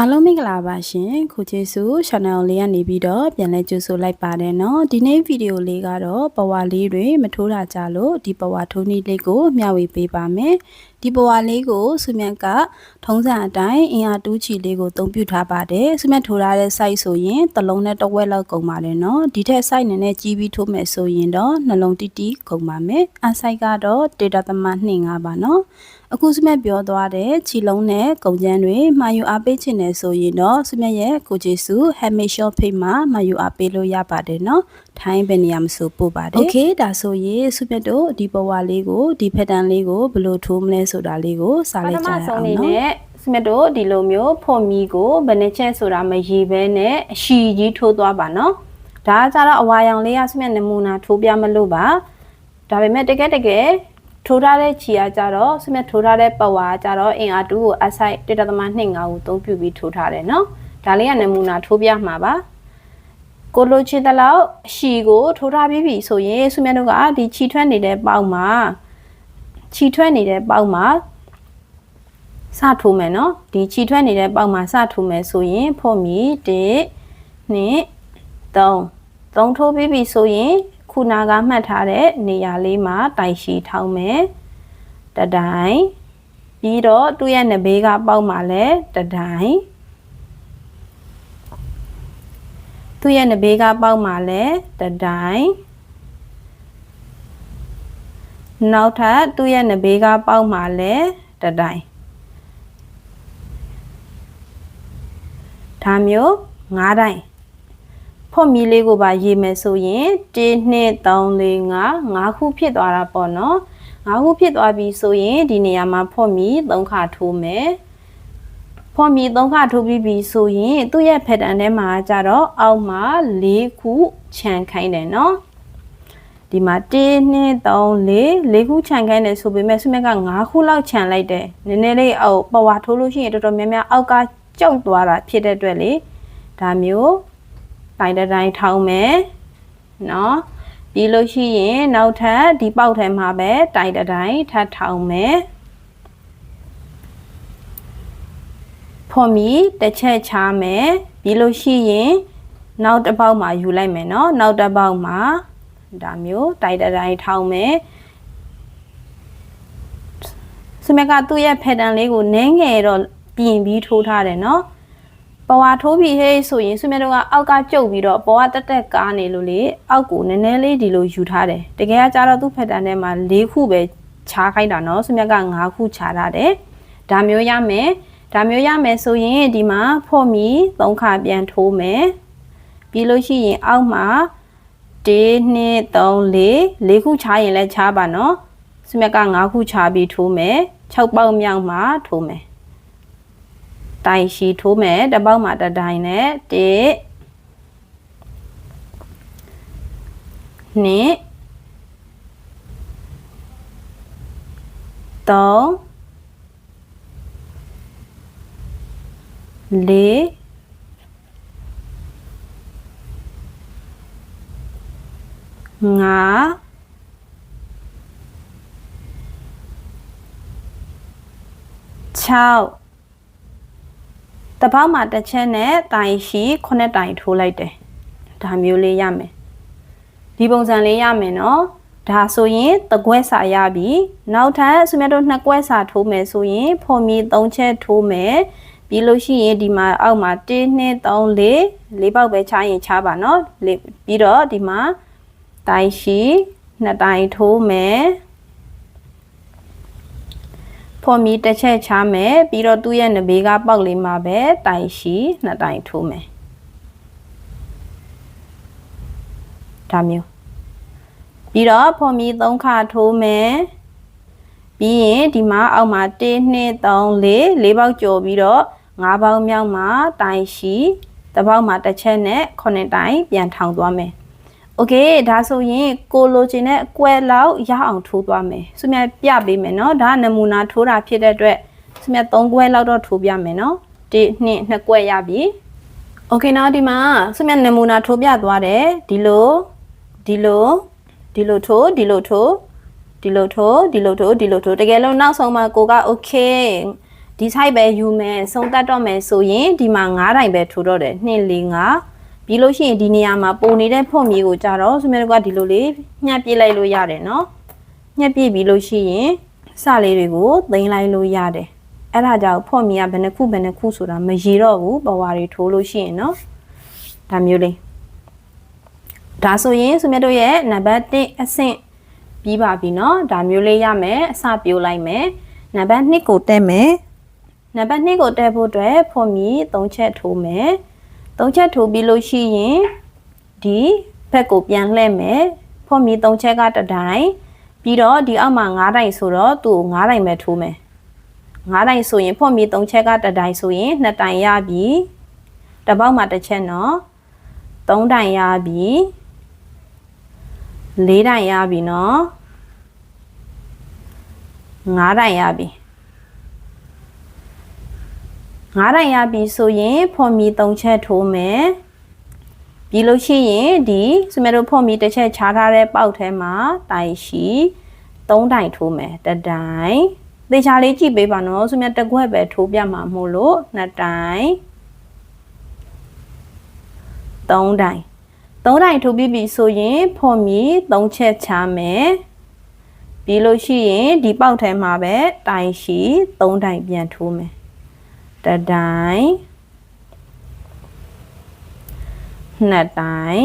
အားလုံးမင်္ဂလာပါရှင်ခုကျေးဇူး channel လေးကနေပြီးတော့ပြန်လဲကြိုဆိုလိုက်ပါတယ်เนาะဒီနေ့ဗီဒီယိုလေးကတော့ပဝါလေးတွေမထိုးတာကြလို့ဒီပဝါထိုးနည်းလေးကိုမျှဝေပေးပါမယ်ဒီပဝါလေးကိုဆုမြတ်ကထုံးစံအတိုင်းအင်အားတူးချီလေးကိုအသုံးပြုထားပါတယ်ဆုမြတ်ထိုးထားတဲ့ site ဆိုရင်တစ်လုံးနဲ့တစ်ဝက်လောက်ကုန်ပါတယ်เนาะဒီထက် site နည်းနည်းကြီးပြီးထိုးမယ်ဆိုရင်တော့နှလုံးတိတိကုန်ပါမယ်အ site ကတော့ data သမ25ပါเนาะ အခုစမက်ပြောသွားတဲ့ခြီလုံးနဲ့ကုန်ကျန်းတွေမှာယူအားပေးခြင်းနဲ့ဆိုရင်တော့စမက်ရဲ့ကိုကျေစု Hamid Shop Page မှာမှာယူအားပေးလို့ရပါတယ်เนาะထိုင်းဘယ်နေရာမဆိုပို့ပါတယ် Okay ဒါဆိုရင်စမက်တို့ဒီဘဝလေးကိုဒီ pattern လေးကိုဘယ်လိုထိုးမလဲဆိုတာလေးကိုစာ ပ လိုက် ထ ကြ မ ရအောင် ဆုံးအနေ เนาะ နဲ့စမစ်တို့ဒီလိုမျိုးဖွန်မီကိုဘယ်နှချက်ဆိုတာမရေဘဲနဲ့အရှီကြီးထိုးသွားပါနော်ဒါကကြတော့အဝါရောင်လေးကစမစ်နမူနာထိုးပြမလို့ပါဒါပေမဲ့တကယ်တကယ် ထိုးထားတဲ့ခြီကကြတော့စမစ်ထိုးထားတဲ့ပဝါကကြတော့အင်အားတူကိုအဆိုင်1.25ကိုသုံးပြုပြီးထိုးထားတယ်နော်ဒါလေးကနမူနာထိုးပြမှာပါကိုလိုချစ်တဲ့လောက်အရှီကိုထိုးထားပြီးပြီဆိုရင်စမစ်တို့ကဒီခြီထွက်နေတဲ့ပေါက်မှာခြီထွက်နေတဲ့ပေါက်မှာစထိုးမယ်နော်ဒီခြိထွက်နေတဲ့ပေါက်မှာစထိုးမယ်ဆိုရင်ဖို့မီ1 2 3 3ထိုးပြီးပြီဆိုရင် ခုနာကမှတ်ထားတဲ့နေရာလေးမှာတိုင်ရှည်ထောင်းမယ်တတိုင်ပြီးတော့သူ့ရဲ့နဘေးကပေါက်မှာလည်းတတိုင်သူ့ရဲ့နဘေးကပေါက်မှာလည်းတတိုင်နောက်ထပ်သူ့ရဲ့နဘေးကပေါက်မှာလည်းတတိုင်ဒါမျိုး၅တိုင်း ဖွတ်မီလေးကိုပါရေးမယ်ဆိုရင်1 2 3 4 5 5ခုဖြစ်သွားတာပေါ့နော်5ခုဖြစ်သွားပြီဆိုရင်ဒီနေရာမှာဖွတ်မီ3ခါထိုးမယ်ဖွတ်မီ3ခါထိုးပြီးပြီဆိုရင်သူ့ရဲ့ pattern ထဲမှာကြတော့အောက်မှာ4ခုခြံခိုင်းတယ်နော်ဒီမှာ1 2 3 4 4ခုခြံခိုင်းတယ်ဆိုပေမဲ့ဆုမြက်က5ခုလောက်ခြံလိုက်တယ်နည်းနည်းလေးအောက်ပဝါထိုးလို့ရှိရင်တော်တော်များများအောက်ကကြောက်သွားတာဖြစ်တဲ့အတွက်လေဒါမျိုး တိုင်တတိုင်းထောင်းမယ်နော်ပြီးလို့ရှိရင်နောက်ထပ်ဒီပေါက်ထဲမှာပဲတိုင်တတိုင်းထပ်ထောင်းမယ်ဖော်မီတစ်ချက်ချမယ်ပြီးလို့ရှိရင်နောက်တစ်ပေါက်မှာယူလိုက်မယ်နော်နောက်တစ်ပေါက်မှာဒါမျိုးတိုင်တတိုင်းထောင်းမယ်စမကသူ့ရဲ့ pattern လေးကိုနင်းငယ်တော့ပြင်ပြီးထိုးထားတယ်နော် ပဝါထိုးပြီးဟေးဆိုရင်ဆွေမြတ်တို့ကအောက်ကကျုပ်ပြီးတော့ပေါ်ကတက်တက်ကားနေလို့လေအောက်ကိုနည်းနည်းလေးဒီလိုယူထားတယ်တကယ်ကကြတော့သူ့ဖက်တန်ထဲမှာ၄ခုပဲခြားခိုင်းတာနော်ဆွေမြတ်က၅ခုခြားထားတယ်ဒါမျိုးရမယ်ဒါမျိုးရမယ်ဆိုရင်ဒီမှာဖော့မီ၃ခါပြန်ထိုးမယ်ပြီးလို့ရှိရင်အောက်မှာ1 2 3 4 4ခုခြားရင်လည်းခြားပါနော်ဆွေမြတ်က၅ခုခြားပြီးထိုးမယ်6ပေါက်မြောက်မှာထိုးမယ် တိုင်ရှိထိုးမယ်တစ်ပေါက်မှာတစ်တိုင်နဲ့1 2 3 4 5 6 တပေါက်မှာတစ်ချက်နဲ့တိုင်ရှိခုနှစ်တိုင်ထိုးလိုက်တယ်ဒါမျိုးလေးရမယ်ဒီပုံစံလေးရမယ်နော်ဒါဆိုရင်တကွဲစာရပြီနောက်ထပ်ဆွေမြတ်တို့နှစ်ကွဲစာထိုးမယ်ဆိုရင်ဖော်မီ၃ချက်ထိုးမယ်ပြီးလို့ရှိရင်ဒီမှာအောက်မှာ1 2 3 4လေးပေါက်ပဲချရင်ချပါနော်ပြီးတော့ဒီမှာတိုင်ရှိနှစ်တိုင်ထိုးမယ် ဖော်မီတစ်ချက်ချမယ်ပြီးတော့သူ့ရဲ့နဘေးကပေါက်လေးမှာပဲတိုင်ရှိနှစ်တိုင်ထိုးမယ်ဒါမျိုးပြီးတော့ဖော်မီ၃ခါထိုးမယ်ပြီးရင်ဒီမှာအောက်မှာ1 2 3 4လေးပေါက်ကျော်ပြီးတော့၅ပေါက်မြောက်မှာတိုင်ရှိတစ်ပေါက်မှာတစ်ချက်နဲ့9တိုင်ပြန်ထောင်သွားမယ် โอเคဒါဆိုရင်ကိုလိုချင်တဲ့အကွဲလောက်ရအောင်ထိုးသွားမယ်ဆုမြတ်ပြပေးမယ်เนาะဒါနမူနာထိုးတာဖြစ်တဲ့အတွက်ဆုမြတ်3ကွဲလောက်တော့ထိုးပြမယ်เนาะ1 2 2ကွဲရပြီโอเคနော်ဒီမှာဆုမြတ်နမူနာထိုးပြသွားတယ်ဒီလိုဒီလိုဒီလိုထိုးဒီလိုထိုးဒီလိုထိုးဒီလိုထိုးဒီလိုထိုးတကယ်လို့နောက်ဆုံးမှာကိုက okay ဒီ site ပဲယူမယ်ဆုံးသက်တော့မယ်ဆိုရင်ဒီမှာ9တိုင်ပဲထိုးတော့တယ်2 4 5 ပြီးလို့ရှိရင်ဒီနေရာမှာပုံနေတဲ့ဖွင့်မြေကိုကြတော့ဆူမဲတို့ကဒီလိုလေးညှပ်ပြလိုက်လို့ရတယ်နော်ညှပ်ပြပြီးလို့ရှိရင်စလေးတွေကိုသိမ်းလိုက်လို့ရတယ်အဲ့ဒါကြောင့်ဖွင့်မြေကဘယ်နှခုဘယ်နှခုဆိုတာမရေတော့ဘူးပဝါတွေထိုးလို့ရှိရင်နော်ဒါမျိုးလေးဒါဆိုရင်ဆူမဲတို့ရဲ့နံပါတ်1အဆင့်ပြီးပါပြီနော်ဒါမျိုးလေးရမယ်အစပြိုးလိုက်မယ်နံပါတ်2ကိုတက်မယ်နံပါတ်2ကိုတက်ဖို့အတွက်ဖွင့်မြေ3ချက်ထိုးမယ် သုံးချက်ထိုးပြီးလို့ရှိရင်ဒီဘက်ကိုပြန်လှည့်မယ်ဖော့မီသုံးချက်ကတတိုင်းပြီးတော့ဒီအောက်မှာ9တိုင်ဆိုတော့သူ့ကို9တိုင်ပဲထိုးမယ်9တိုင်ဆိုရင်ဖော့မီသုံးချက်ကတတိုင်းဆိုရင်2တိုင်ရပြီတပေါက်မှာတစ်ချက်နော်3တိုင်ရပြီ4တိုင်ရပြီနော်9တိုင်ရပြီ ၅တိုင်ရပြီဆိုရင်ဖော်မီ၃ချက်ထိုးမယ်ပြီးလို့ရှိရင်ဒီစမတို့ဖော်မီတစ်ချက်ခြားထားတဲ့ပေါက်ထဲမှာတိုင်ရှိ၃တိုင်ထိုးမယ်တစ်တိုင်သေချာလေးကြည့်ပေးပါနော်စမတစ်ခွက်ပဲထိုးပြမှာမို့လို့နှစ်တိုင်၃တိုင်သုံးတိုင်ထိုးပြီးပြီဆိုရင်ဖော်မီ၃ချက်ချမယ်ပြီးလို့ရှိရင်ဒီပေါက်ထဲမှာပဲတိုင်ရှိ၃တိုင်ပြန်ထိုးမယ် တတိုင်နှစ်တိုင်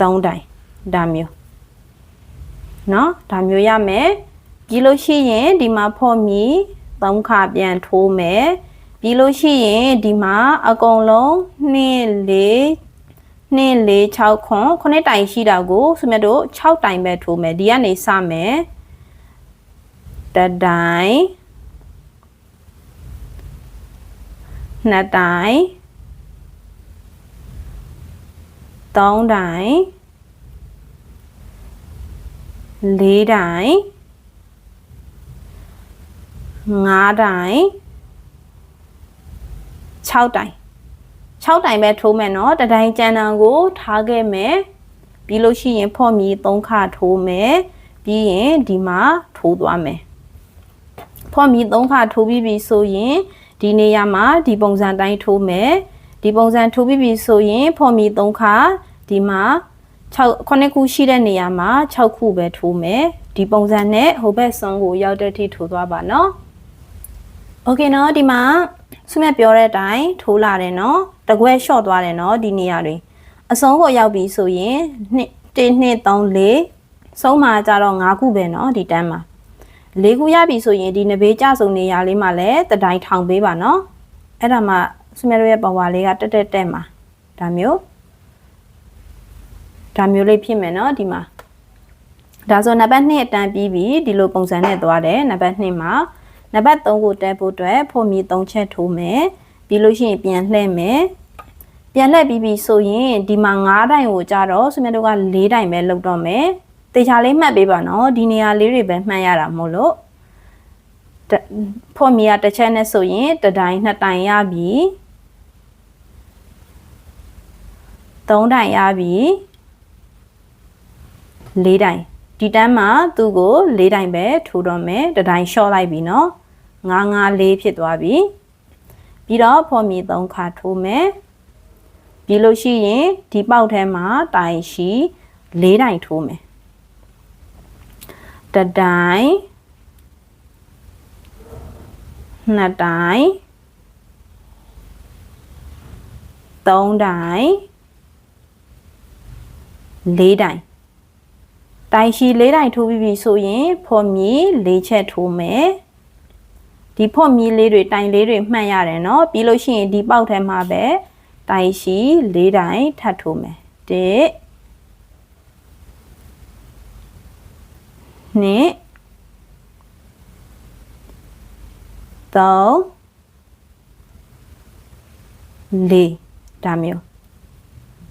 သုံးတိုင်ဒါမျိုးเนาะဒါမျိုးရမယ်ပြီးလို့ရှိရင်ဒီမှာဖော်မီ၃ခါပြန်ထိုးမယ်ပြီးလို့ရှိရင်ဒီမှာအကုန်လုံး2 4 2 4 6ခွန်ခုနှစ်တိုင်ရှိတာကိုဆိုမြတ်တို့6တိုင်ပဲထိုးမယ်ဒီကနေစမယ် တတိုင်နှစ်တိုင်သုံးတိုင်လေးတိုင်ငါးတိုင်6တိုင်6တိုင်ပဲထိုးမယ်နော်တတိုင်ကြံတံကိုထားခဲ့မယ်ပြီးလို့ရှိရင်ဖော့မီ3ခါထိုးမယ်ပြီးရင်ဒီမှာထိုးသွားမယ် ဖော့မီ3ခါထိုးပြီးပြီဆိုရင်ဒီနေရာမှာဒီပုံစံတိုင်းထိုးမယ်ဒီပုံစံထိုးပြီးပြီဆိုရင်ဖော့မီ3ခါဒီမှာ6ခုနှစ်ခုရှိတဲ့နေရာမှာ6ခုပဲထိုးမယ်ဒီပုံစံနဲ့ဟိုဘက်ဆုံးကိုရောက်တဲ့ထိထိုးသွားပါနော်โอเคเนาะဒီမှာဆုမြတ်ပြောတဲ့အတိုင်းထိုးလာတယ်เนาะတကွဲလျှော့သွားတယ်เนาะဒီနေရာတွေအဆုံးကိုရောက်ပြီဆိုရင်1 2 3 4ဆုံးမှာကြတော့5ခုပဲเนาะဒီတန်းမှာ ၄ခုရပြီဆိုရင်ဒီနဘေးကြဆုံနေရာလေးမှာလည်းတတိုင်းထောင်ပေးပါနော်အဲ့ဒါမှစမဲရဲ့ပဝါလေးကတက်တက်တက်မှာဒါမျိုးဒါမျိုးလေးဖြစ်မယ်နော်ဒီမှာဒါဆိုနံပါတ်2အတန်းပြီးပြီဒီလိုပုံစံနဲ့သွားတယ်နံပါတ်2မှာနံပါတ်3ကိုတက်ဖို့အတွက်ဖို့မြေ3ချက်ထိုးမယ်ပြီးလို့ရှိရင်ပြန်လှည့်မယ်ပြန်လှည့်ပြီးပြီဆိုရင်ဒီမှာ9တိုင်ကိုကြတော့ဆွေမျိုးတို့က4တိုင်ပဲလောက်တော့မယ် တေချာလေးမှတ်ပေးပါနော်ဒီနေရာလေးတွေပဲမှတ်ရတာမို့လို့ဖို့မီကတစ်ချက်နဲ့ဆိုရင်တစ်တိုင်နှစ်တိုင်ရပြီ3တိုင်ရပြီ4တိုင်ဒီတန်းမှာသူ့ကို၄တိုင်ပဲထိုးတော့မယ်တတိုင်းလျှော့လိုက်ပြီနော်9 9 4ဖြစ်သွားပြီပြီးတော့ဖော်မီ3ခါထိုးမယ်ပြီးလို့ရှိရင်ဒီပေါက်ထဲမှာတိုင်ရှိ၄တိုင်ထိုးမယ် တတိုင်နှစ်တိုင်သုံးတိုင်လေးတိုင်တိုင်ရှိလေးတိုင်ထိုးပြီးပြီဆိုရင်ဖော်မြေလေးချက်ထိုးမယ်ဒီဖော့မီးလေးတွေတိုင်လေးတွေမှတ်ရတယ်เนาะပြီးလို့ရှိရင်ဒီပေါက်ထဲမှာပဲတိုင်ရှိလေးတိုင်ထပ်ထိုးမယ်1 နှစ်သုံးလေးဒါမျိုး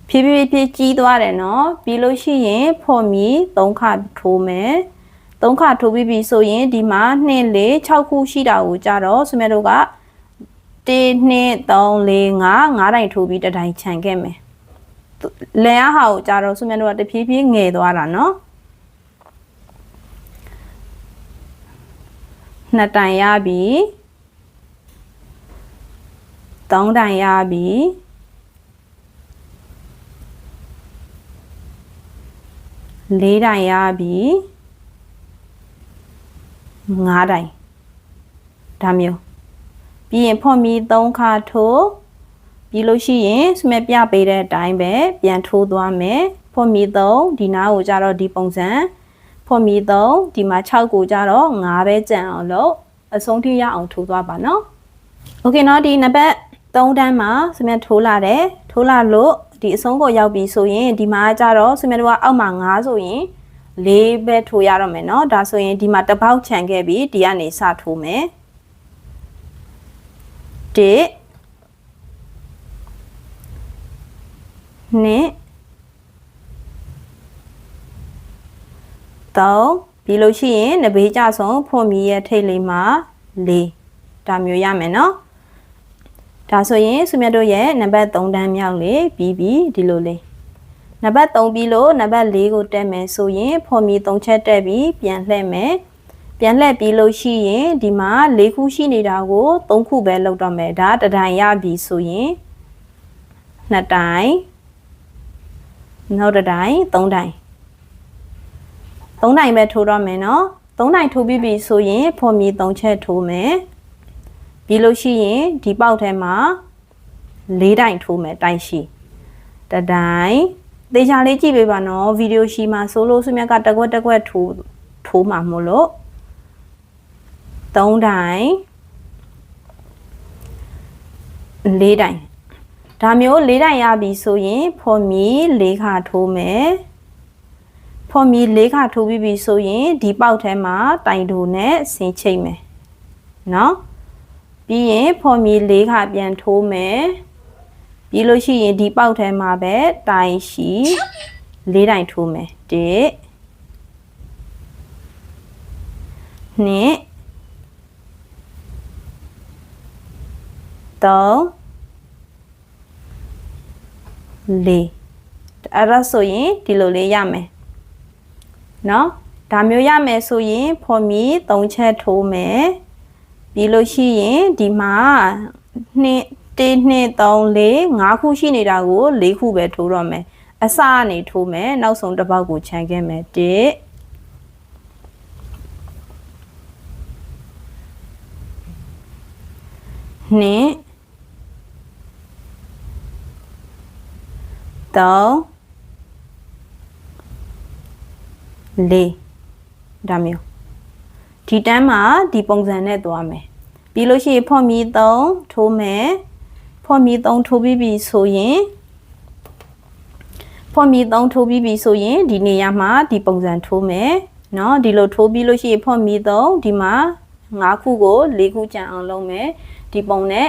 ဖြည်းဖြည်းဖြည်းကြီးသွားတယ်နော်ပြီးလို့ရှိရင်ဖော်မီ3ခါထိုးမယ်3ခါထိုးပြီးပြီဆိုရင်ဒီမှာ2 4 6ခုရှိတာကိုကြတော့ဆွေမဲ့တို့က1 2 3 4 5 5တိုင်ထိုးပြီးတတိုင်ခြံခဲ့မယ်လန်အားဟာကိုကြတော့ဆွေမဲ့တို့ကတဖြည်းဖြည်းငယ်သွားတာနော် နှစ်တိုင်ရပြီသုံးတိုင်ရပြီလေးတိုင်ရပြီငါးတိုင်ဒါမျိုးပြီးရင်ဖွန်မီ၃ခါထိုးပြီးလို့ရှိရင်စမက်ပြပေးတဲ့အတိုင်းပဲပြန်ထိုးသွားမယ်ဖွန်မီ၃ဒီနားကိုကြတော့ဒီပုံစံ ဖွန်မီ၃ဒီမှာ6ကိုကြတော့9ပဲကြံအောင်လို့အဆုံးထိရအောင်ထိုးသွားပါနော်โอเคเนาะဒီနံပါတ်3တန်းမှာစမက်ထိုးလာတယ်ထိုးလာလို့ဒီအဆုံးကိုရောက်ပြီဆိုရင်ဒီမှာကြတော့စမက်တို့ကအောက်မှာ9ဆိုရင်လေးပဲထိုးရတော့မယ်เนาะဒါဆိုရင်ဒီမှာတစ်ပေါက်ခြံခဲ့ပြီဒီကနေစထိုးမယ်တစ် နှစ်သုံးပြီးလို့ရှိရင်နဘေးကြဆုံးဖွန်မီရဲ့ထိတ်လေးမှာ၄ဒါမျိုးရမယ်နော်ဒါဆိုရင်ဆုမြတ်တို့ရဲ့နံပါတ်3တန်းမြောက်လေးပြီးပြီးဒီလိုလေးနံပါတ်3ပြီးလို့နံပါတ်4ကိုတက်မယ်ဆိုရင်ဖွန်မီ3ချက်တက်ပြီးပြန်လှည့်မယ်ပြန်လှည့်ပြီးလို့ရှိရင်ဒီမှာ၄ခုရှိနေတာကို3ခုပဲလောက်တော့မယ်ဒါတတိုင်ရပြီဆိုရင်နှစ်တိုင်နောက်တစ်တိုင်သုံးတိုင် သုံးတိုင်ပဲထိုးတော့မယ်နော်သုံးတိုင်ထိုးပြီးပြီဆိုရင်ဖော်မီသုံးချက်ထိုးမယ်ပြီးလို့ရှိရင်ဒီပေါက်ထဲမှာလေးတိုင်ထိုးမယ်တိုင်ရှိတတိုင်သေချာလေးကြည့်ပေးပါနော်ဗီဒီယိုရှိမှာဆိုလို့ဆုမြတ်ကတက်ကွက်တက်ကွက်ထိုးထိုးမှာမို့လို့သုံးတိုင်လေးတိုင်ဒါမျိုးလေးတိုင်ရပြီဆိုရင်ဖော်မီလေးခါထိုးမယ် ဖော်မီလေးခါထိုးပြီးပြီဆိုရင်ဒီပေါက်ထဲမှာတိုင်တိုနဲ့ဆင်းချိတ်မယ်နော်ပြီးရင်ဖော်မီလေးခါပြန်ထိုးမယ်ပြီးလို့ရှိရင်ဒီပေါက်ထဲမှာပဲတိုင်ရှိလေးတိုင်ထိုးမယ်တစ်နှစ်သုံးလေးအဲ့ဒါဆိုရင်ဒီလိုလေးရမယ် နော်ဒါမျိုးရမယ်ဆိုရင်ဖော်မီ3ချက်ထိုးမယ်ပြီးလို့ရှိရင်ဒီမှာ2 1 2 3 4 5ခုရှိနေတာကို4ခုပဲထိုးတော့မယ်အစအနေထိုးမယ်နောက်ဆုံးတစ်ပေါက်ကိုခြံခဲ့မယ်1 2 3 4ဒါမျိုးဒီတန်းမှာဒီပုံစံနဲ့သွားမယ်ပြီးလို့ရှိရင်ဖော်မီ3ထိုးမယ်ဖော်မီ3ထိုးပြီးပြီဆိုရင်ဖော်မီ3ထိုးပြီးပြီဆိုရင်ဒီနေရာမှာဒီပုံစံထိုးမယ်เนาะဒီလိုထိုးပြီးလို့ရှိရင်ဖော်မီ3ဒီမှာ5ခုကို4ခုကြံအောင်လုပ်မယ်ဒီပုံနဲ့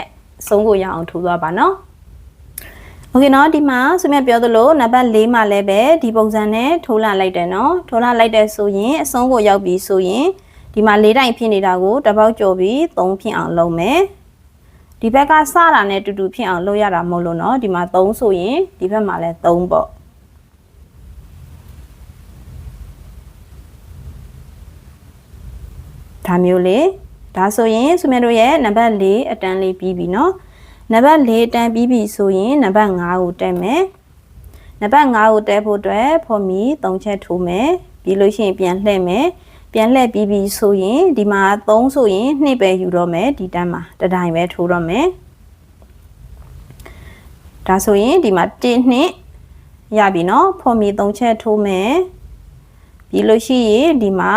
ဆုံးကိုရအောင်ထိုးသွားပါเนาะ โอเคเนาะဒီမှာဆွေးမြပြောသလိုနံပါတ်၄မှာလည်းပဲဒီပုံစံနဲ့ထိုးလာလိုက်တယ်เนาะထိုးလာလိုက်တယ်ဆိုရင်အဆုံးကိုရောက်ပြီဆိုရင်ဒီမှာ၄တိုင်ဖြစ်နေတာကိုတစ်ပေါက်ကြော်ပြီး၃ဖြစ်အောင်လုပ်မယ်ဒီဘက်ကစတာနဲ့တူတူဖြစ်အောင်လုပ်ရတာမဟုတ်လို့เนาะဒီမှာ၃ဆိုရင်ဒီဘက်မှာလည်း၃ပေါ့ဒါမျိုးလေဒါဆိုရင်ဆွေးမြတို့ရဲ့နံပါတ်၄အတန်းလေးပြီးပြီเนาะ နံပါတ်၄တန်းပြီးပြီဆိုရင်နံပါတ်5ကိုတက်မယ်နံပါတ်5ကိုတက်ဖို့အတွက်ဖော်မီ3ချက်ထိုးမယ်ပြီးလို့ရှိရင်ပြန်လှည့်မယ်ပြန်လှည့်ပြီးပြီဆိုရင်ဒီမှာ3ဆိုရင်2ပဲယူတော့မယ်ဒီတန်းမှာတတိုင်းပဲထိုးတော့မယ်ဒါဆိုရင်ဒီမှာ1 2ရပြီเนาะဖော်မီ3ချက်ထိုးမယ်ပြီးလို့ရှိရင်ဒီမှာ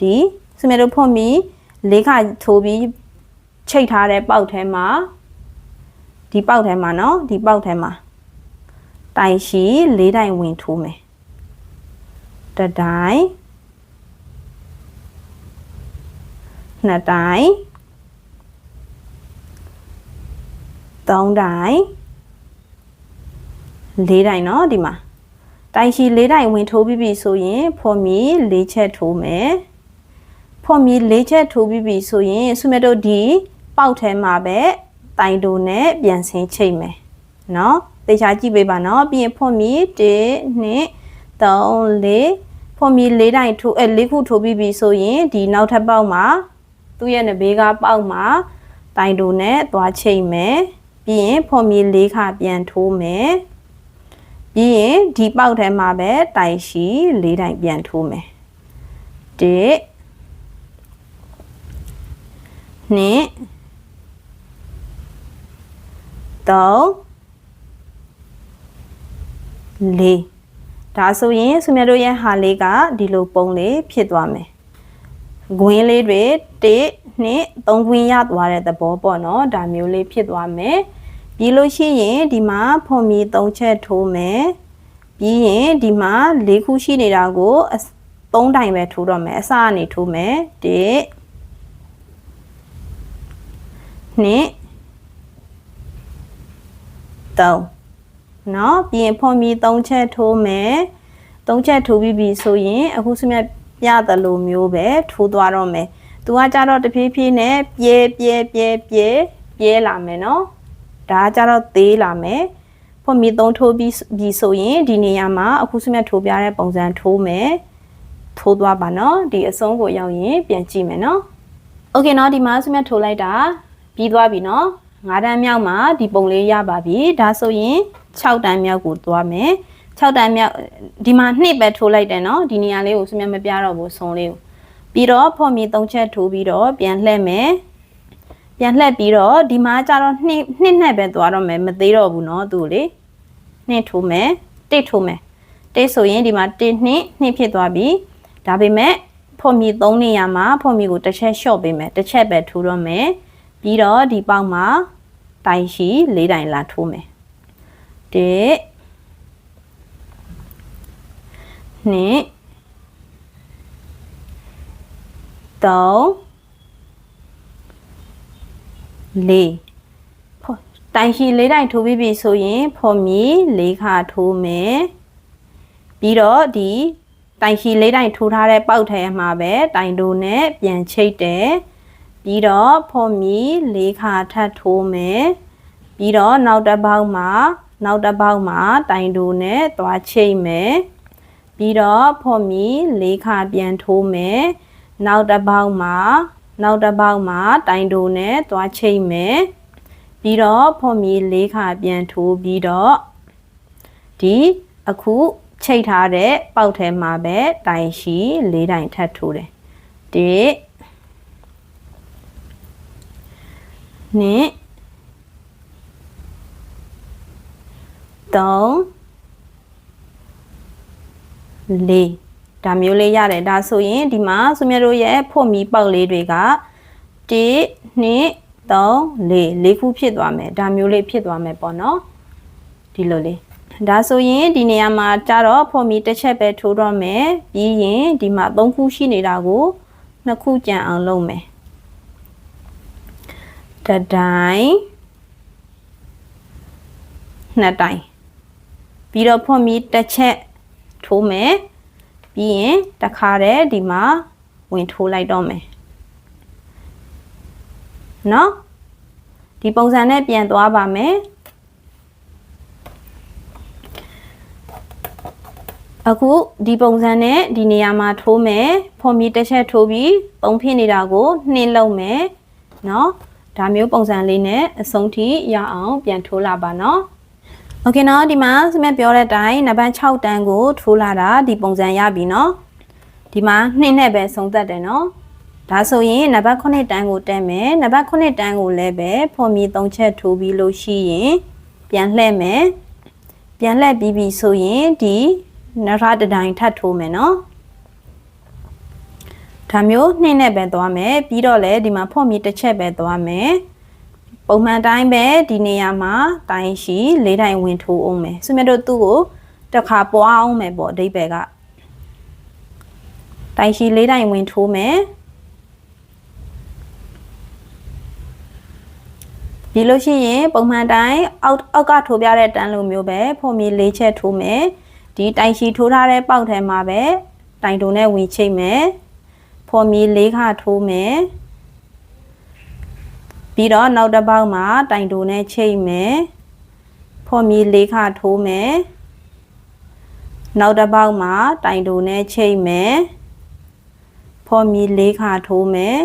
ဒီစမေတို့ဖော်မီ၄ခါထိုးပြီးချိတ်ထားတဲ့ပေါက်ထဲမှာ ဒီပေါက်ထဲမှာเนาะဒီပေါက်ထဲမှာတိုင်ရှိ၄တိုင်ဝင်ထိုးမယ်တတိုင်နှစ်တိုင်သုံးတိုင်လေးတိုင်เนาะဒီမှာတိုင်ရှိလေးတိုင်ဝင်ထိုးပြီးပြီဆိုရင်ဖော်မီ၄ချက်ထိုးမယ်ဖော်မီ၄ချက်ထိုးပြီးပြီဆိုရင်ဆုမြတ်တို့ဒီပေါက်ထဲမှာပဲ တိုင်တိုနဲ့ပြန်ဆင်းချိန်မယ်နော်သေချာကြည့်ပေးပါနော်ပြီးရင်ဖွင့်မြေ1 2 3 4ဖွင့်မြေ၄တိုင်ထိုးအဲ၄ခုထိုးပြီးပြီဆိုရင်ဒီနောက်ထပ်ပေါက်မှာသူ့ရဲ့နဘေးကပေါက်မှာတိုင်တိုနဲ့သွားချိန်မယ်ပြီးရင်ဖွင့်မြေ၄ခါပြန်ထိုးမယ်ပြီးရင်ဒီပေါက်ထဲမှာပဲတိုင်ရှိ၄တိုင်ပြန်ထိုးမယ်1 2 3 4 သုံးလေးဒါဆိုရင်ဆုမြတ်တို့ရဲ့ဟာလေးကဒီလိုပုံလေးဖြစ်သွားမယ်။ဂွင်းလေးတွေ1 2 3ဂွင်းရသွားတဲ့သဘောပေါ့နော်။ဒါမျိုးလေးဖြစ်သွားမယ်။ပြီးလို့ရှိရင်ဒီမှာဖွန်မီ3ချက်ထိုးမယ်။ပြီးရင်ဒီမှာ၄ခုရှိနေတာကို3တိုင်ပဲထိုးတော့မယ်။အစကနေထိုးမယ်။1 2 3เนาะပြီးရင်ဖွန်မီ3ချက်ထိုးမယ်3ချက်ထိုးပြီးပြီဆိုရင်အခုစမြတ်ပြသလိုမျိုးပဲထိုးသွားတော့မယ်သူကကြတော့တဖြည်းဖြည်းနဲ့ပြဲပြဲပြဲပြဲပြဲလာမယ်เนาะဒါကကြတော့သေးလာမယ်ဖွန်မီ3ထိုးပြီးပြီဆိုရင်ဒီနေရာမှာအခုစမြတ်ထိုးပြတဲ့ပုံစံထိုးမယ်ထိုးသွားပါเนาะဒီအဆုံးကိုရောက်ရင်ပြန်ကြည့်မယ်เนาะโอเคเนาะဒီမှာစမြတ်ထိုးလိုက်တာပြီးသွားပြီเนาะ 9တန်းမြောက်မှာဒီပုံလေးရပါပြီဒါဆိုရင်6တန်းမြောက်ကိုသွားမယ်6တန်းမြောက်ဒီမှာ2ပဲထိုးလိုက်တယ်နော်ဒီနေရာလေးကိုစမြမပြတော့ဘူးဆုံးလေးကိုပြီးတော့ဖော်မီ3ချက်ထိုးပြီးတော့ပြန်လှည့်မယ်ပြန်လှည့်ပြီးတော့ဒီမှာကျတော့2 2နဲ့ပဲသွားတော့မယ်မသေးတော့ဘူးနော်သူ့လေ2ထိုးမယ်1ထိုးမယ်1ဆိုရင်ဒီမှာ1 2 2ဖြစ်သွားပြီဒါပေမဲ့ဖော်မီ3နေရာမှာဖော်မီကိုတစ်ချက်လျှော့ပေးမယ်တစ်ချက်ပဲထိုးတော့မယ် ပြီးတော့ဒီပေါက်မှာတိုင်ရှိ၄တိုင်လာထိုးမယ်တစ်နှစ်သုံးလေးဖော်တိုင်ရှိ၄တိုင်ထိုးပြီးပြီဆိုရင်ဖော်မီ၄ခါထိုးမယ်ပြီးတော့ဒီတိုင်ရှိ၄တိုင်ထိုးထားတဲ့ပေါက်ထဲမှာပဲတိုင်တိုနဲ့ပြန်ချိတ်တယ် ပြီးတော့ဖော်မီ၄ခါထပ်ထိုးမယ်ပြီးတော့နောက်တစ်ပေါက်မှာနောက်တစ်ပေါက်မှာတိုင်တိုနဲ့သွားချိတ်မယ်ပြီးတော့ဖော်မီ၄ခါပြန်ထိုးမယ်နောက်တစ်ပေါက်မှာနောက်တစ်ပေါက်မှာတိုင်တိုနဲ့သွားချိတ်မယ်ပြီးတော့ဖော်မီ၄ခါပြန်ထိုးပြီးတော့ဒီအခုချိတ်ထားတဲ့ပေါက်ထဲမှာပဲတိုင်ရှိ၄တိုင်ထပ်ထိုးတယ်၁ နှစ်3 4ဒါမျိုးလေးရတယ်ဒါဆိုရင်ဒီမှာဆုမြတ်တို့ရဲ့ဖို့မီပေါက်လေးတွေက1 2 3 4လေးခုဖြစ်သွားမယ်ဒါမျိုးလေးဖြစ်သွားမယ်ပေါ့နော်ဒီလိုလေးဒါဆိုရင်ဒီနေရာမှာကြတော့ဖို့မီတစ်ချက်ပဲထိုးတော့မယ်ပြီးရင်ဒီမှာ3ခုရှိနေတာကိုနှစ်ခုကြံအောင်လုပ်မယ် တတိုင်းနှစ်တိုင်းပြီးတော့ဖွန်မီတစ်ချက်ထိုးမယ်ပြီးရင်တခါတည်းဒီမှာဝင်ထိုးလိုက်တော့မယ်เนาะဒီပုံစံနဲ့ပြန်သွားပါမယ်အခုဒီပုံစံနဲ့ဒီနေရာမှာထိုးမယ်ဖွန်မီတစ်ချက်ထိုးပြီးပုံဖြစ်နေတာကိုနှင်းလုံးမယ်เนาะ ဒါမျိုးပုံစံလေးနဲ့အဆုံးထိရအောင်ပြန်ထိုးလာပါเนาะโอเคเนาะဒီမှာစမက်ပြောတဲ့အတိုင်းနံပါတ်6တန်းကိုထိုးလာတာဒီပုံစံရပြီเนาะဒီမှာနှစ်နဲ့ပဲဆုံးသက်တယ်เนาะဒါဆိုရင်နံပါတ်9တန်းကိုတက်မယ်နံပါတ်9တန်းကိုလည်းပဲဖော်မီ3ချက်ထိုးပြီးလို့ရှိရင်ပြန်လှည့်မယ်ပြန်လှည့်ပြီးပြီဆိုရင်ဒီနရတတိုင်းထပ်ထိုးမယ်เนาะ ဒါမျိုးနှင်းနဲ့ပဲသွားမယ်ပြီးတော့လည်းဒီမှာဖော့မီတစ်ချက်ပဲသွားမယ်ပုံမှန်တိုင်းပဲဒီနေရာမှာတိုင်းရှိ၄တိုင်ဝင်ထိုးအောင်မယ်ဆုမြတ်တို့သူ့ကိုတစ်ခါပွားအောင်မယ်ပေါ့အဓိပ္ပာယ်ကတိုင်းရှိ၄တိုင်ဝင်ထိုးမယ်ဒီလို့ရှိရင်ပုံမှန်တိုင်းအောက်အောက်ကထိုးပြတဲ့တန်းလိုမျိုးပဲဖော်မီ၄ချက်ထိုးမယ်ဒီတိုင်ရှိထိုးထားတဲ့ပေါက်ထဲမှာပဲတိုင်တုံနဲ့ဝင်ချိတ်မယ် ဖော်မီ၄ခါထိုးမယ်ပြီးတော့နောက်တစ်ပေါက်မှာတိုင်တိုနဲ့ချိတ်မယ်ဖော်မီ၄ခါထိုးမယ်နောက်တစ်ပေါက်မှာတိုင်တိုနဲ့ချိတ်မယ်ဖော်မီလေးခါထိုးမယ်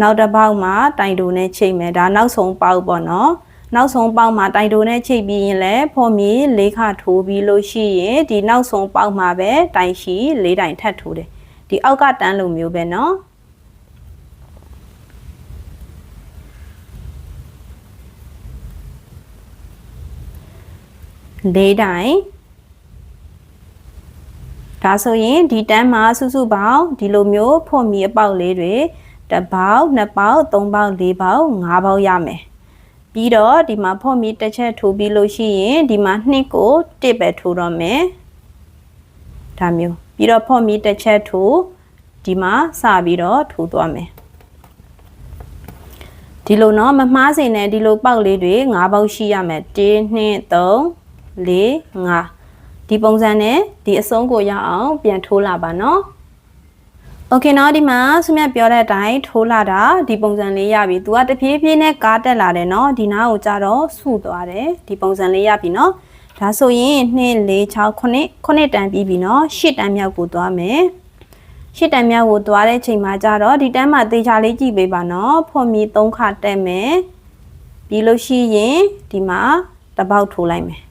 နောက်တစ်ပေါက်မှာတိုင်တိုနဲ့ချိတ်မယ်ဒါနောက်ဆုံးပေါက်ပေါ့နော် နောက်ဆုံးပေါက်မှာတိုင်တိုနဲ့ချိတ်ပြီးရင်လည်းဖော်မီလေးခါထိုးပြီးလို့ရှိရင်ဒီနောက်ဆုံးပေါက်မှာပဲတိုင်ရှိလေးတိုင်ထပ်ထိုးတယ်ဒီအောက်ကတန်းလိုမျိုးပဲเนาะ လေးတိုင်ဒါဆိုရင်ဒီတန်းမှာစုစုပေါင်းဒီလိုမျိုးဖွန်မီအပေါက်လေးတွေတစ်ပေါက်နှစ်ပေါက်သုံးပေါက်လေးပေါက်ငါးပေါက်ရမယ် ပြီးတော့ဒီမှာဖော့မီတစ်ချက်ထိုးပြီးလို့ရှိရင်ဒီမှာနှစ်ကိုတစ်ပဲထိုးတော့မယ်ဒါမျိုးပြီးတော့ဖော့မီတစ်ချက်ထိုးဒီမှာစပြီးတော့ထိုးသွားမယ်ဒီလိုနော်မမှားစင်နဲ့ဒီလိုပေါက်လေးတွေ၅ပေါက်ရှိရမယ်1 2 3 4 5ဒီပုံစံနဲ့ဒီအဆုံးကိုရအောင်ပြန်ထိုးလာပါနော် โอเคเนาะဒီမှာဆုမြတ်ပြောတဲ့အတိုင်းထိုးလာတာဒီပုံစံလေးရပြီ။ तू ကတဖြည်းဖြည်းနဲ့ကားတက်လာတယ်เนาะဒီနားကိုကြတော့ဆူသွားတယ်ဒီပုံစံလေးရပြီเนาะဒါဆိုရင်2 4 6 9 9တန်ပြီးပြီเนาะ10တန်မြောက်ကိုသွားမယ်။10တန်မြောက်ကိုသွားတဲ့ချိန်မှာကြတော့ဒီတန်းမှာသေချာလေးကြည့်ပေးပါเนาะဖွန်မီ3ခါတက်မယ်။ပြီးလို့ရှိရင်ဒီမှာတစ်ပေါက်ထိုးလိုက်မယ်။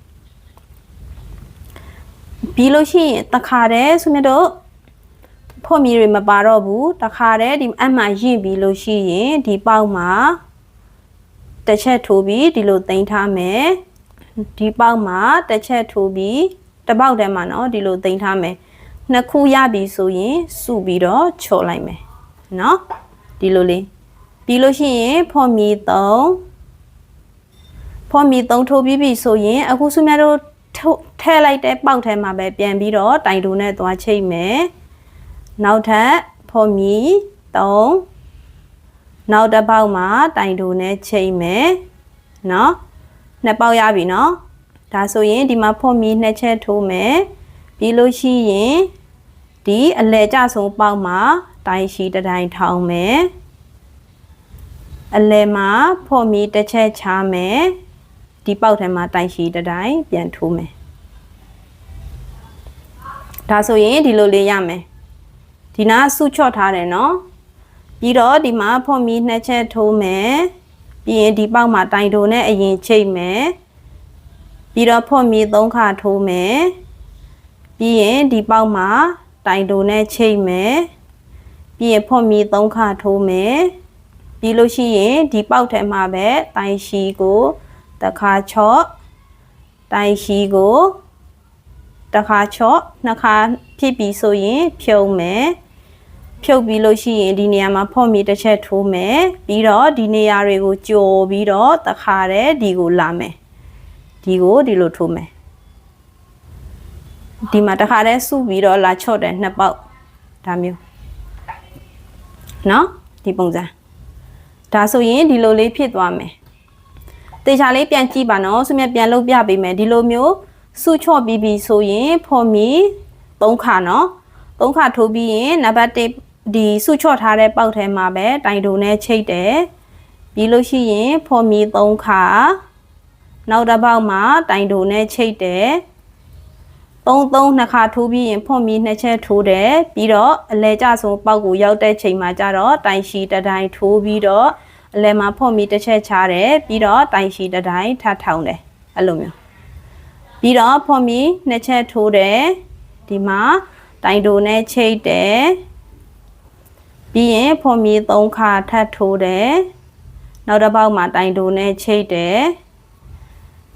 ပြီးလို့ရှိရင်တခါတည်းဆုမြတ်တို့ ဖွန်မီတွေမပါတော့ဘူးတခါတည်းဒီအမှရင့်ပြီးလို့ရှိရင်ဒီပေါက်မှာတစ်ချက်ထိုးပြီးဒီလိုသိမ်းထားမယ်ဒီပေါက်မှာတစ်ချက်ထိုးပြီးတစ်ပေါက်တည်းမှာเนาะဒီလိုသိမ်းထားမယ်နှစ်ခုရပြီဆိုရင်စုပြီးတော့ချော်လိုက်မယ်เนาะဒီလိုလေးပြီးလို့ရှိရင်ဖွန်မီ3ဖွန်မီ3ထိုးပြီးပြီဆိုရင်အခုဆုမြတ်တို့ထဲလိုက်တဲ့ပေါက်ထဲမှာပဲပြန်ပြီးတော့တိုင်တူနဲ့သွားချိတ်မယ် နောက်ထပ်ဖုံမြည်3နောက်တစ်ပေါက်မှာတိုင်တူနဲ့ချိန်မယ်နော်နှစ်ပေါက်ရပြီနော်ဒါဆိုရင်ဒီမှာဖုံမြည်နှစ်ချက်ထိုးမယ်ပြီးလို့ရှိရင်ဒီအလဲကြဆုံးပေါက်မှာတိုင်ရှိတတိုင်ထောင်းမယ်အလဲမှာဖုံမြည်တစ်ချက်ချားမယ်ဒီပေါက်ထဲမှာတိုင်ရှိတတိုင်ပြန်ထိုးမယ်ဒါဆိုရင်ဒီလိုလေးရမယ် ဒီနာဆုချော့ထားတယ်နော်ပြီးတော့ဒီမှာဖော်မီနှစ်ချက်ထိုးမယ်ပြီးရင်ဒီပေါက်မှာတိုင်တိုနဲ့အရင်ချိတ်မယ်ပြီးတော့ဖော်မီသုံးခါထိုးမယ်ပြီးရင်ဒီပေါက်မှာတိုင်တိုနဲ့ချိတ်မယ်ပြီးရင်ဖော်မီသုံးခါထိုးမယ်ပြီးလို့ရှိရင်ဒီပေါက်ထဲမှာပဲတိုင်ရှိကိုတစ်ခါချော့တိုင်ရှိကိုတစ်ခါချော့နှစ်ခါဖြစ်ပြီးဆိုရင်ဖြုံမယ် ဖြုတ်ပြီးလို့ရှိရင်ဒီနေရာမှာဖော့မီတစ်ချက်ထိုးမယ်ပြီးတော့ဒီနေရာတွေကိုကြော်ပြီးတော့တစ်ခါတည်းဒီကိုလာမယ်ဒီကိုဒီလိုထိုးမယ်ဒီမှာတစ်ခါတည်းစုပြီးတော့လာချော့တယ်နှစ်ပေါက်ဒါမျိုးเนาะဒီပုံစံဒါဆိုရင်ဒီလိုလေးဖြစ်သွားမယ်တေချာလေးပြန်ကြည့်ပါနော်ဆုမြတ်ပြန်လုပ်ပြပေးမယ်ဒီလိုမျိုးစုချော့ပြီးပြီဆိုရင်ဖော်မီ3ခါနော်3ခါထိုးပြီးရင်နံပါတ်1 ဒီစုချော့ထားတဲ့ပေါက်ထဲမှာပဲတိုင်တုံနဲ့ချိတ်တယ်ပြီးလို့ရှိရင်ဖော်မီ3ခါနောက်တစ်ပေါက်မှာတိုင်တုံနဲ့ချိတ်တယ်3 3နှစ်ခါထိုးပြီးရင်ဖော်မီနှစ်ချက်ထိုးတယ်ပြီးတော့အလဲကျဆုံးပေါက်ကိုရောက်တဲ့ချိန်မှာကျတော့တိုင်ရှိတတိုင်းထိုးပြီးတော့အလဲမှာဖော်မီတစ်ချက်ချတယ်ပြီးတော့တိုင်ရှိတတိုင်းထပ်ထောင်တယ်အဲ့လိုမျိုးပြီးတော့ဖော်မီနှစ်ချက်ထိုးတယ်ဒီမှာတိုင်တိုနဲ့ချိတ်တယ် ပြီးရင်ဖုံမြေ3ခါထပ်ထိုးတယ်နောက်တစ်ပေါက်မှာတိုင်တိုနဲ့ချိတ်တယ်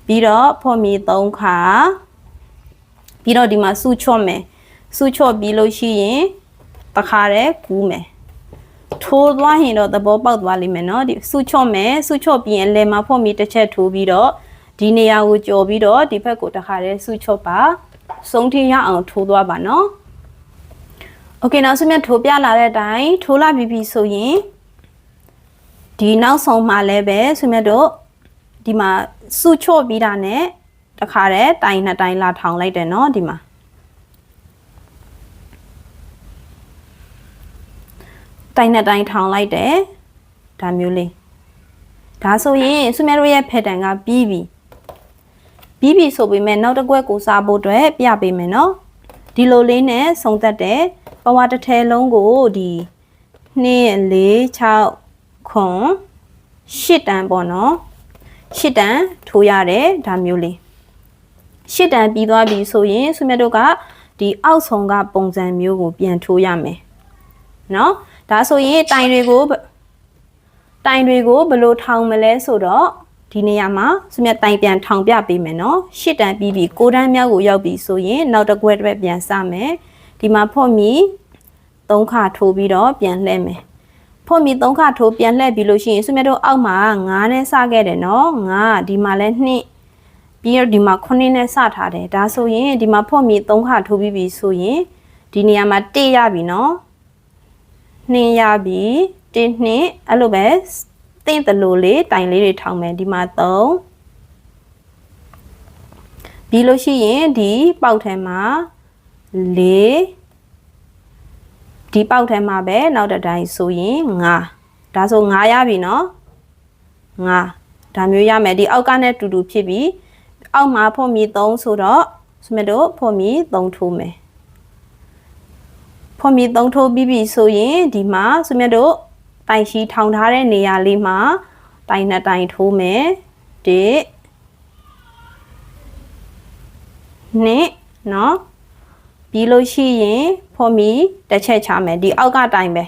ပြီးတော့ဖုံမြေ3ခါပြီးတော့ဒီမှာစုချော့မယ်စုချော့ပြီးလို့ရှိရင်တခါတည်းကူးမယ်ထိုးသွားရင်တော့သဘောပေါက်သွားလိမ့်မယ်နော်ဒီစုချော့မယ်စုချော့ပြီးရင်လယ်မှာဖုံမြေတစ်ချက်ထိုးပြီးတော့ဒီနေရာကိုကြော်ပြီးတော့ဒီဘက်ကိုတခါတည်းစုချော့ပါဆုံးထိရအောင်ထိုးသွားပါနော် โอเคနောက်ဆုံးမြတ်ထိုးပြလာတဲ့အတိုင်းထိုးလာပြီပြီဆိုရင်ဒီနောက်ဆုံးမှာလည်းပဲဆွေမြတ်တို့ဒီမှာစုချော့ပြီးတာနဲ့တခါတည်းတိုင်နှစ်တိုင်လာထောင်လိုက်တယ်เนาะဒီမှာတိုင်နှစ်တိုင်ထောင်လိုက်တယ်ဒါမျိုးလေးဒါဆိုရင်ဆွေမြတ်တို့ရဲ့ pattern ကပြီးပြီဘ ပြီးပြီဆိုပေမဲ့နောက်တစ်ကွက်ကိုစားဖို့အတွက်ပြပေးမယ်နော်ဒီလိုလေးနဲ့ဆုံးသက်တဲ့ ပဝါတစ်ထဲလုံးကိုဒီ2 4 6ခွန်8တန်ပေါ့နော်8တန်ထိုးရတယ်ဒါမျိုးလေး8တန်ပြီးသွားပြီဆိုရင်ဆွေမြတ်တို့ကဒီအောက်ဆုံးကပုံစံမျိုးကိုပြန်ထိုးရမယ်နော်ဒါဆိုရင်တိုင်တွေကိုတိုင်တွေကိုဘယ်လိုထောင်မလဲဆိုတော့ဒီနေရာမှာဆွေမြတ်တိုင်ပြန်ထောင်ပြပေးမယ်နော်ရှစ်တန်ပြီးပြီကိုတန်းမြောက်ကိုရောက်ပြီဆိုရင်နောက်တစ်ခွက်တစ်ပတ်ပြန်စမယ် ဒီမှာဖော့မီသုံးခါထိုးပြီးတော့ပြန်လှည့်မယ်ဖော့မီသုံးခါထိုးပြန်လှည့်ပြီးလို့ရှိရင်ဆွေမြတ်တို့အောက်မှာ9နဲ့စခဲ့တယ်နော်9ဒီမှာလဲ2ပြီးတော့ဒီမှာ9နဲ့စထားတယ်ဒါဆိုရင်ဒီမှာဖော့မီ3ခါထိုးပြီးပြီဆိုရင်ဒီနေရာမှာ1ရပြီနော်2ရပြီ1 2အဲ့လိုပဲတင့်တလို့လေးတိုင်လေးတွေထောင်မယ်ဒီမှာ3ပြီးလို့ရှိရင်ဒီပေါက်ထဲမှာ 4ဒီပေါက်ထဲမှာပဲနောက်တစ်တိုင်းဆိုရင်5ဒါဆို5ရပြီနော်5ဒါမျိုးရမယ်ဒီအောက်ကနဲ့တူတူဖြစ်ပြီးအောက်မှာဖို့မီ3ဆိုတော့စမတို့ဖို့မီ3ထိုးမယ်ဖို့မီ3ထိုးပြီးပြီဆိုရင်ဒီမှာစမတို့တိုင်ရှိထောင်ထားတဲ့နေရာလေးမှာတိုင်နှစ်တိုင်ထိုးမယ်ဒီနှစ်နော် ပြီးလို့ရှိရင်ဖော်မီတစ်ချက်ချမယ်ဒီအောက်ကတိုင်ပဲ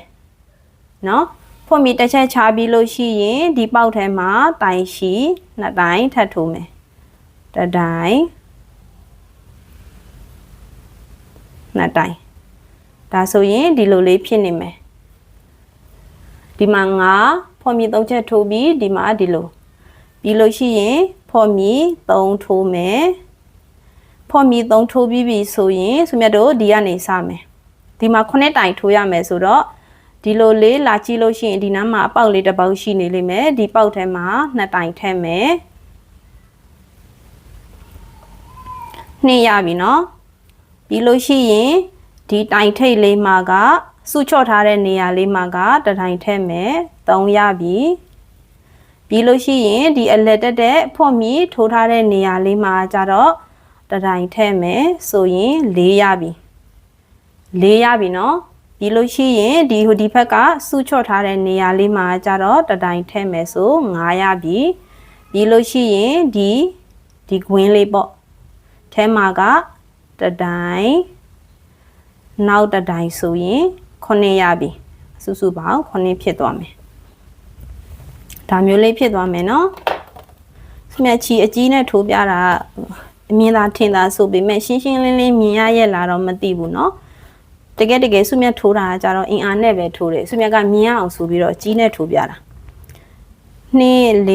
နော်ဖော်မီတစ်ချက်ချပြီးလို့ရှိရင်ဒီပေါက်ထဲမှာတိုင်ရှိနှစ်တိုင်ထပ်ထိုးမယ်တစ်တိုင်နှစ်တိုင်ဒါဆိုရင်ဒီလိုလေးဖြစ်နေမယ်ဒီမှာငါဖော်မီ၃ချက်ထိုးပြီးဒီမှာဒီလိုပြီးလို့ရှိရင်ဖော်မီ၃ထိုးမယ် ဖော်မီ၃ထိုးပြီးပြီဆိုရင်ဆိုမြတ်တို့ဒီကနေစမယ်ဒီမှာ9တိုင်ထိုးရမယ်ဆိုတော့ဒီလိုလေးလာကြည့်လို့ရှိရင်ဒီနားမှာအပေါက်လေးတစ်ပေါက်ရှိနေလိမ့်မယ်ဒီပေါက်ထဲမှာ2တိုင်ထည့်မယ်နှစ်ရပြီနော်ပြီးလို့ရှိရင်ဒီတိုင်ထိတ်လေးမှာကစုချော့ထားတဲ့နေရာလေးမှာကတတိုင်ထည့်မယ်3ရပြီပြီးလို့ရှိရင်ဒီအလက်တက်တဲ့ဖော့မီထိုးထားတဲ့နေရာလေးမှာကြတော့ တတိုင်ထည့်မယ်ဆိုရင်4ရပြီ4ရပြီနော်ပြီးလို့ရှိရင်ဒီဟိုဒီဘက်ကစုချော့ထားတဲ့နေရာလေးမှာကြတော့တတိုင်ထည့်မယ်ဆို9ရပြီပြီးလို့ရှိရင်ဒီဒီကွင်းလေးပေါ့ထဲမှာကတတိုင်နောက်တတိုင်ဆိုရင်9ရပြီစုစုပေါင်း9ဖြစ်သွားမယ်ဒါမျိုးလေးဖြစ်သွားမယ်နော်စမြချီအကြီးနဲ့ထိုးပြတာ အမြင်သာထင်သာဆိုပေမဲ့ရှင်းရှင်းလင်းလင်းမြင်ရရဲ့လားတော့မသိဘူးเนาะတကယ်တကယ်စုမြတ်ထိုးတာကကြတော့အင်အားနဲ့ပဲထိုးတယ်စုမြတ်ကမြင်ရအောင်ဆိုပြီးတော့အကြီးနဲ့ထိုးပြတာ2 4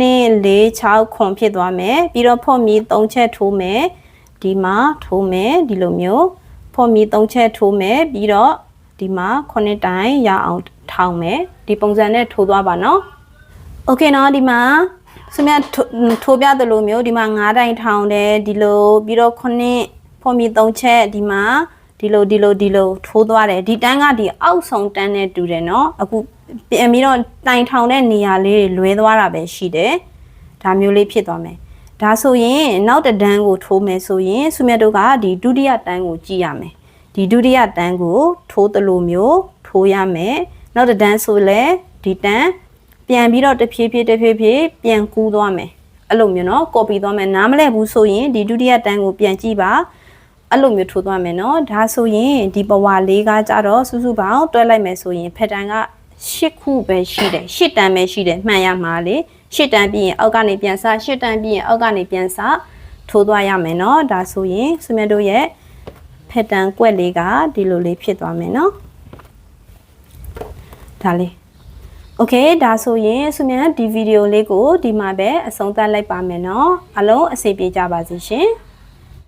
2 4 6ခွန်ဖြစ်သွားမယ်ပြီးတော့ဖော့မီ3ချက်ထိုးမယ်ဒီမှာထိုးမယ်ဒီလိုမျိုးဖော်မီ3ချက်ထိုးမယ်ပြီးတော့ဒီမှာ9တိုင်ရအောင်ထောင်းမယ်ဒီပုံစံနဲ့ထိုးသွားပါနော်โอเคနော်ဒီမှာ စမြထိုးပြသလိုမျိုးဒီမှာ9တိုင်ထောင်းတယ်ဒီလိုပြီးတော့9ဖော်မီ3ချက်ဒီမှာဒီလိုဒီလိုဒီလိုထိုးသွားတယ်ဒီတန်းကဒီအောက်ဆုံးတန်းနဲ့တူတယ်နော်အခုပြန်ပြီးတော့တိုင်ထောင်တဲ့နေရာလေးတွေလွဲသွားတာပဲရှိတယ်ဒါမျိုးလေးဖြစ်သွားမယ်ဒါဆိုရင်နောက်တဒန်းကိုထိုးမယ်ဆိုရင်ဆုမြတ်တို့ကဒီဒုတိယတန်းကိုကြည့်ရမယ်ဒီဒုတိယတန်းကို ထိုးသလိုမျိုးထိုးရမယ်နောက်တဒန်းဆိုလဲဒီတန်း ပြန်ပြီးတော့တဖြည်းဖြည်းတဖြည်းဖြည်းပြန်ကူးသွားမယ်အဲ့လိုမျိုးနော်ကော်ပီသွားမယ်နားမလဲဘူးဆိုရင်ဒီဒုတိယတန်းကိုပြန်ကြည့်ပါအဲ့လိုမျိုးထိုးသွားမယ်နော်ဒါဆိုရင်ဒီပဝါလေးကကြတော့စုစုပေါင်းတွဲလိုက်မယ်ဆိုရင်ဖက်တန်က၈ခုပဲရှိတယ်၈တန်ပဲရှိတယ်မှန်ရမှာလေ၈တန်ပြီးရင်အောက်ကနေပြန်စ၈တန်ပြီးရင်အောက်ကနေပြန်စထိုးသွားရမယ်နော်ဒါဆိုရင်ဆွေမြတ်တို့ရဲ့ဖက်တန်ကွက်လေးကဒီလိုလေးဖြစ်သွားမယ်နော်ဒါလေး โอเคဒါဆိုရင်ဆွေမြတ်ဒီဗီဒီယိုလေးကိုဒီမှာပဲအဆုံးသတ်လိုက်ပါမယ်เนาะအလုံးအဆင်ပြေကြပါစေရှင်